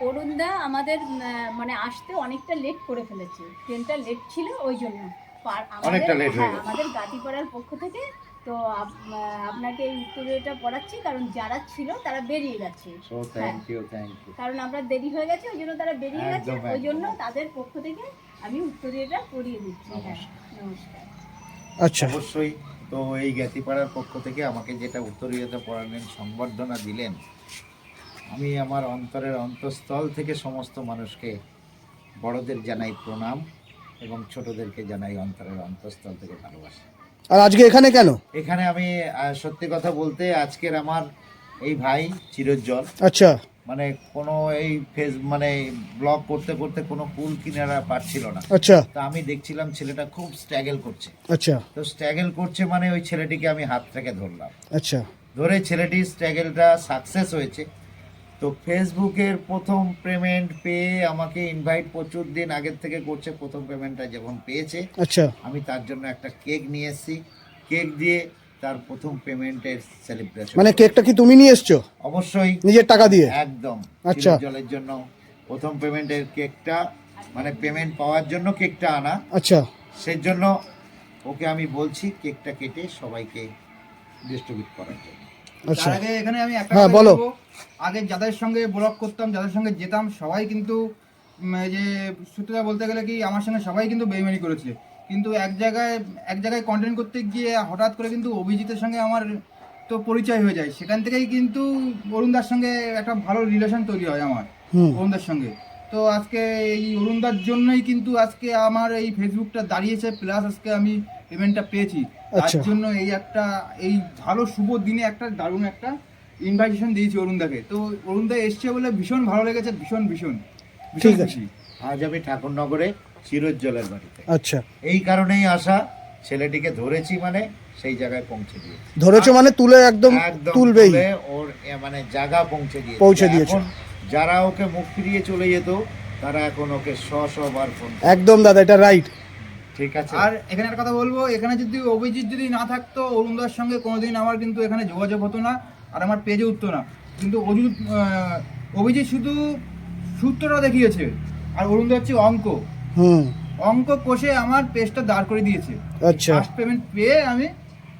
অরুণদা আমাদের মানে আসতে অনেকটা লেট করে ফেলেছে। ট্রেনটা লেট ছিল ওই জন্য। আমাদের- অনেকটা late হয়ে আমাদের গাতিপাড়ার পক্ষ থেকে তো আপনাকে এই উত্তরটা পড়াচ্ছি কারণ যারা ছিল তারা বেরিয়ে গেছে। So thank you thank you কারণ আমরা দেরি হয়ে গেছে ওই জন্য তারা বেরিয়ে গেছে। ওই জন্য তাদের পক্ষ থেকে আমি উত্তরীয়টা পড়িয়ে দিচ্ছি। হ্যাঁ নমস্কার। আচ্ছা। অবশ্যই তো এই জ্ঞাতিপাড়ার পক্ষ থেকে আমাকে যেটা উত্তরীয়তা পড়ালেন সংবর্ধনা দিলেন আমি আমার অন্তরের অন্তঃস্থল থেকে সমস্ত মানুষকে বড়দের জানাই প্রণাম এবং ছোটদেরকে জানাই অন্তরের অন্তঃস্থল থেকে ভালোবাসা। আর আজকে এখানে কেন? এখানে আমি সত্যি কথা বলতে আজকের আমার এই ভাই চিরজ্জল আচ্ছা। মানে কোনো এই ফেস মানে ব্লগ করতে করতে কোনো কুল কিনারা পাচ্ছিল না। আচ্ছা। তা আমি দেখছিলাম ছেলেটা খুব স্ট্রাগল করছে। আচ্ছা। তো স্ট্রাগল করছে মানে ওই ছেলেটিকে আমি হাত থেকে ধরলাম। আচ্ছা। ধরে ছেলেটির স্ট্রাগলটা সাকসেস হয়েছে। তো ফেসবুকের প্রথম পেমেন্ট পেয়ে আমাকে ইনভাইট প্রচুর দিন আগের থেকে করছে। প্রথম পেমেন্টটা যখন পেয়েছে আচ্ছা। আমি তার জন্য একটা কেক নিয়ে এসেছি। কেক দিয়ে তার প্রথম পেমেন্টের সেলিব্রেশন মানে কেকটা কি তুমি নিয়ে এসছো? অবশ্যই। নিজের টাকা দিয়ে? একদম। আচ্ছা। জলের জন্য। প্রথম পেমেন্টের কেকটা মানে পেমেন্ট পাওয়ার জন্য কেকটা আনা। আচ্ছা। সেই জন্য ওকে আমি বলছি কেকটা কেটে সবাইকে ডিস্ট্রিবিউট করার জন্য। আচ্ছা। আগে এখানে আমি একটা হ্যাঁ, বলো। আগে যাদের সঙ্গে ব্লগ করতাম যাদের সঙ্গে যেতাম সবাই কিন্তু যে সত্যতা বলতে গেলে কি আমার সঙ্গে সবাই কিন্তু বেইমানি করেছে। কিন্তু এক জায়গায় এক জায়গায় কন্টেন্ট করতে গিয়ে হঠাৎ করে কিন্তু অভিজিতের সঙ্গে আমার তো পরিচয় হয়ে যায়। সেখান থেকেই কিন্তু অরুণদার সঙ্গে একটা ভালো রিলেশন তৈরি হয় আমার অরুণদার সঙ্গে। তো আজকে এই অরুণদার জন্যই কিন্তু আজকে আমার এই ফেসবুকটা দাঁড়িয়েছে প্লাস আজকে আমি পেমেন্টটা পেয়েছি। তার আচ্ছা। জন্য এই একটা এই ভালো শুভ দিনে একটা দারুণ একটা ইনভাইটেশন দিয়েছি অরুণদাকে। তো অরুণদা এসছে বলে ভীষণ ভালো লেগেছে ভীষণ ভীষণ ঠিক আছে। আজ আমি ঠাকুরনগরে চিরজ্জলের বাড়িতে। আচ্ছা। এই কারণেই আসা ছেলেটিকে ধরেছি মানে সেই জায়গায় পৌঁছে দিয়েছি। ধরেছো মানে তুলে একদম একদম তুলবেই। ওর মানে জায়গা পৌঁছে দিয়েছে। পৌঁছে দিয়েছে। যারা ওকে মুখ ফিরিয়ে চলে যেত তারা এখন ওকে শ শ বার ফোন একদম দাদা এটা রাইট ঠিক আছে? আর এখানে একটা কথা বলব এখানে যদি অভিজিৎ যদি না থাকতো অরুণদার সঙ্গে কোনোদিন আমার কিন্তু এখানে যোগাযোগ হতো না আর আমার পেজে উঠতো না। কিন্তু আহ, অভিজিৎ শুধু সূত্রটা দেখিয়েছে আর অরুণদা হচ্ছে অঙ্ক। হুম। অঙ্ক কষে আমার পেজটা দাঁড় করে দিয়েছে। আচ্ছা। ফার্স্ট পেমেন্ট পেয়ে আমি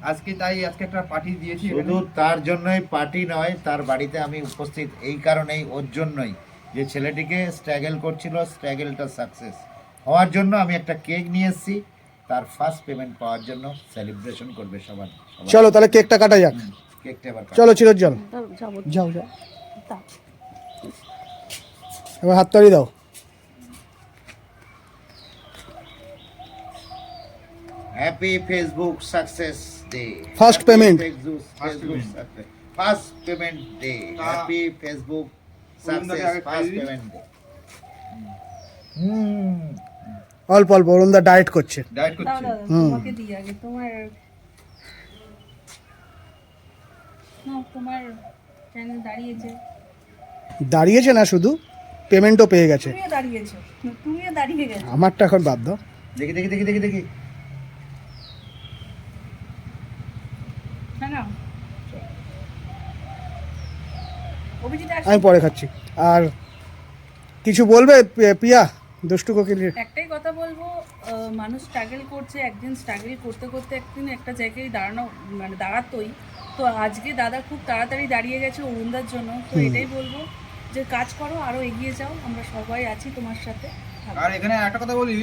আজকে তাই আজকে একটা পার্টি দিয়েছি শুধু তার জন্যই পার্টি নয় তার বাড়িতে আমি উপস্থিত এই কারণেই ওর জন্যই যে ছেলেটিকে স্ট্রাগল করছিল স্ট্রাগলটা সাকসেস হওয়ার জন্য আমি একটা কেক নিয়ে এসেছি। তার ফার্স্ট পেমেন্ট পাওয়ার জন্য সেলিব্রেশন করবে সবার সবাই। চলো তাহলে কেকটা কাটা যাক। কেকটা এবার। চলো চিরজ্জল যাও যাও এবার হাততালি দাও। Happy Facebook success day First payment. First payment day happy Facebook success first payment day অল্প অল্প অরুণদা ডায়েট করছে। ডায়েট করছে। হুম। তোমাকে দিই আগে তোমার না তোমার চ্যানেল দাঁড়িয়েছে। দাঁড়িয়েছে না শুধু? পেমেন্টও পেয়ে গেছে। তুমিও দাঁড়িয়েছো। তুমিও দাঁড়িয়ে গেছো। আমারটা এখন বাদ দাও। দেখি দেখি দেখি দেখি দেখি। হ্যাঁ না। আমি পরে খাচ্ছি। আর কিছু বলবে পিয়া দুষ্টু কোকিলের? একটাই কথা বলব মানুষ স্ট্রাগল করছে একদিন স্ট্রাগল করতে করতে একদিন একটা জায়গায় দাঁড়ানো মানে দাঁড়াতোই। তো আজকে দাদা খুব তাড়াতাড়ি দাঁড়িয়ে গেছে অরুণদার জন্য। তো এটাই বলব যে কাজ করো আরও এগিয়ে যাও আমরা সবাই আছি তোমার সাথে। আর এখানে একটা কথা বলি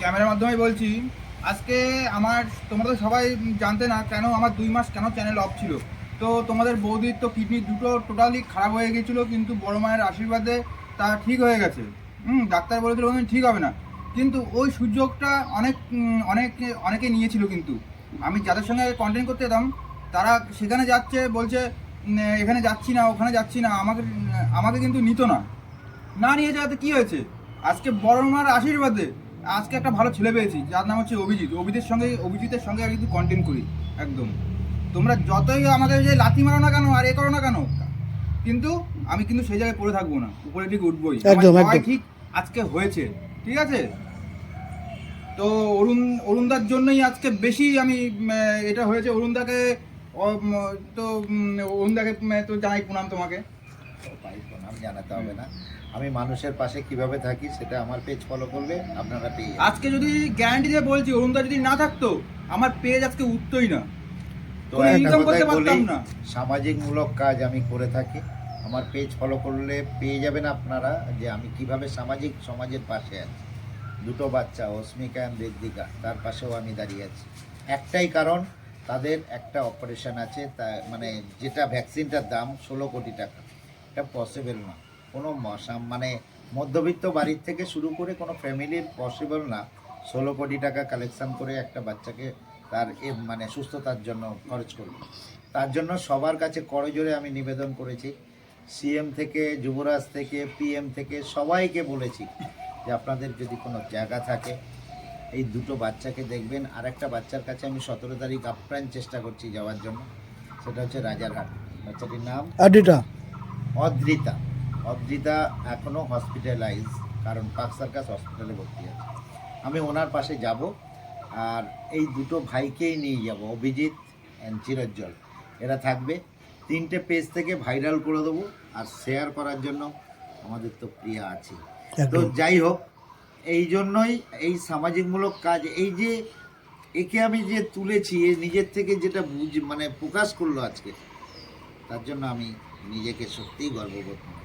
ক্যামেরার মাধ্যমে বলছি আজকে আমার, তোমরা তো সবাই জানতে না কেন আমার দুই মাস কেন চ্যানেল অফ ছিল? তো তোমাদের বৌদির তো কিডনি দুটো টোটালি খারাপ হয়ে গেছিল, কিন্তু বড় মায়ের আশীর্বাদে তা ঠিক হয়ে গেছে। হুম, ডাক্তার বলেছিল ওখানে ঠিক হবে না। কিন্তু ওই সুযোগটা অনেক অনেকে অনেকে নিয়েছিল কিন্তু। আমি যাদের সঙ্গে কন্টেন্ট করতে যেতাম তারা সেখানে যাচ্ছে, বলছে এখানে যাচ্ছি না, ওখানে যাচ্ছি না, আমাকে আমাকে কিন্তু নিত না। না নিয়ে যাওয়াতে কি হয়েছে? আজকে বড় মার আশীর্বাদে আজকে একটা ভালো ছেলে পেয়েছি যার নাম হচ্ছে অভিজিৎ। অভিজিতের সঙ্গে অভিজিতের সঙ্গে আমি কিন্তু কন্টেন্ট করি একদম। তোমরা যতই আমাদের যে লাথি মারো না কেন আর এ করো না কেন কিন্তু আমি কিন্তু সেই জায়গায় পড়ে থাকব না। উপরে ঠিক উঠবোই। ঠিক আজকে হয়েছে ঠিক আছে? তো অরুণ অরুণদার জন্যই আজকে বেশি আমি এটা হয়েছে। অরুণদাকে তো অরুণদাকে তো জানাই প্রণাম তোমাকে। প্রণাম জানাতে হবে না। আমি মানুষের পাশে কীভাবে থাকি সেটা আমার পেজ ফলো করলে আপনারা পেয়ে যাবেন। আজকে যদি গ্যারান্টি দিয়ে বলছি অরুণদা যদি না থাকতো আমার পেজ আজকে উঠতোই না। তো কোনো একটা income করতে বলি পারতাম না। সামাজিকমূলক কাজ আমি করে থাকি। আমার পেজ ফলো করলে পেয়ে যাবেন আপনারা যে আমি কীভাবে সামাজিক সমাজের পাশে আছি। দুটো বাচ্চা অস্মিকা এবং ঋদ্বিকা তার পাশেও আমি দাঁড়িয়ে আছি। একটাই কারণ তাদের একটা অপারেশন আছে তা মানে যেটা ভ্যাকসিনটার দাম ষোলো কোটি টাকা। এটা পসিবল না। কোনো মশা- মানে মধ্যবিত্ত বাড়ির থেকে শুরু করে কোনো ফ্যামিলির পসিবল না ষোলো কোটি টাকা কালেকশন করে একটা বাচ্চাকে তার এ মানে সুস্থতার জন্য খরচ করবে। তার জন্য সবার কাছে করজোরে আমি নিবেদন করেছি। সিএম থেকে যুবরাজ থেকে পিএম থেকে সবাইকে বলেছি যে আপনাদের যদি কোনো জায়গা থাকে এই দুটো বাচ্চাকে দেখবেন। আর একটা বাচ্চার কাছে আমি সতেরো তারিখ আপ্রাণ চেষ্টা করছি যাওয়ার জন্য। সেটা হচ্ছে রাজারহাট। বাচ্চাটির নাম আডিটা অদ্রিতা। অদ্রিতা এখনও হসপিটালাইজ কারণ পাক সার্কাস হসপিটালে ভর্তি আছে। আমি ওনার পাশে যাব আর এই দুটো ভাইকেই নিয়ে যাব অভিজিৎ অ্যান্ড চিরজ্জল এরা থাকবে। তিনটে পেজ থেকে ভাইরাল করে দেবো আর শেয়ার করার জন্য আমাদের তো প্রিয়া আছে। তো যাই হোক এই জন্যই এই সামাজিকমূলক কাজ এই যে একে আমি যে তুলেছি এ নিজের থেকে যেটা বুঝ মানে প্রকাশ করল আজকে তার জন্য আমি নিজেকে সত্যিই গর্ববোধ মনে